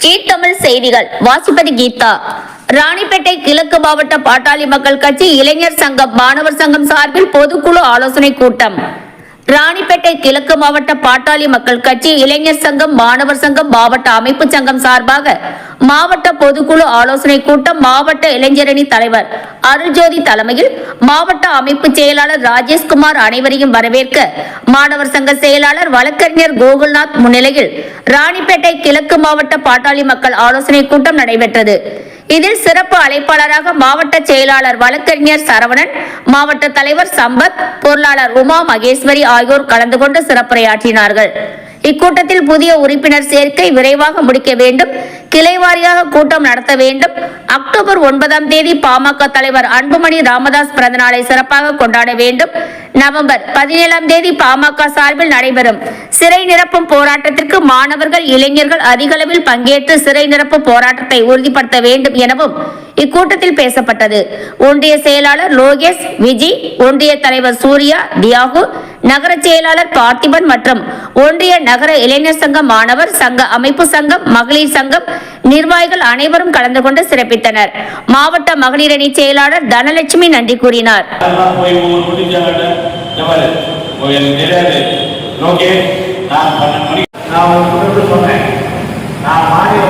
G Tamil செய்திகள். வாசிப்பது கீதா. ராணிப்பேட்டை கிழக்கு மாவட்ட பாட்டாளி மக்கள் கட்சி இளைஞர் சங்கம் மாணவர் சங்கம் சார்பில் பொதுக்குழு ஆலோசனை கூட்டம். ராணிப்பேட்டை கிழக்கு மாவட்ட பாட்டாளி மக்கள் கட்சி இளைஞர் சங்கம் மாணவர் சங்கம் மாவட்ட அமைப்பு சங்கம் சார்பாக மாவட்ட பொதுக்குழு ஆலோசனை கூட்டம் மாவட்ட இளைஞரணி தலைவர் அருள்ஜோதி தலைமையில் மாவட்ட அமைப்பு செயலாளர் ராஜேஷ்குமார் அனைவரையும் வரவேற்க மாணவர் சங்க செயலாளர் வழக்கறிஞர் கோகுல்நாத் முன்னிலையில் ராணிப்பேட்டை கிழக்கு மாவட்ட பாட்டாளி மக்கள் ஆலோசனை கூட்டம் நடைபெற்றது. இதில் சிறப்பு அழைப்பாளராக மாவட்ட செயலாளர் வழக்கறிஞர் சரவணன் மாவட்ட தலைவர் சம்பத் பொருளாளர் உமா மகேஸ்வரி ஆகியோர் கலந்து கொண்டு சிறப்புரையாற்றினார்கள். இக்கூட்டத்தில் புதிய உறுப்பினர் சேர்க்கை விரைவாக முடிக்க வேண்டும். கிளைவாரியாக கூட்டம் நடத்த வேண்டும். அக்டோபர் ஒன்பதாம் தேதி பாமக தலைவர் அன்புமணி ராமதாஸ் பிறந்தநாளை சிறப்பாக கொண்டாட வேண்டும். நவம்பர் பதினேழாம் தேதி பாமக சார்பில் நடைபெறும் சிறை நிரப்பும் போராட்டத்திற்கு மாணவர்கள் இளைஞர்கள் அதிகளவில் பங்கேற்று சிறை நிரப்பு போராட்டத்தை உறுதிப்படுத்த வேண்டும் எனவும் இக்கூட்டத்தில் பேசப்பட்டது. ஒன்றிய செயலாளர் லோகேஷ் விஜி ஒன்றிய தலைவர் சூர்யா தியாகு நகர செயலாளர் பார்த்திபன் மற்றும் ஒன்றிய நகர இளைஞர் சங்க மாணவர் சங்க அமைப்பு சங்கம் மகளிர் சங்கம் நிர்வாகிகள் அனைவரும் கலந்து கொண்டு சிறப்பித்தனர். மாவட்ட மகளிர் அணி செயலாளர் தனலட்சுமி நன்றி கூறினார். நான் பன்னெண்டு மணிக்கு நான் ஒரு சொன்னேன். நான் மாநில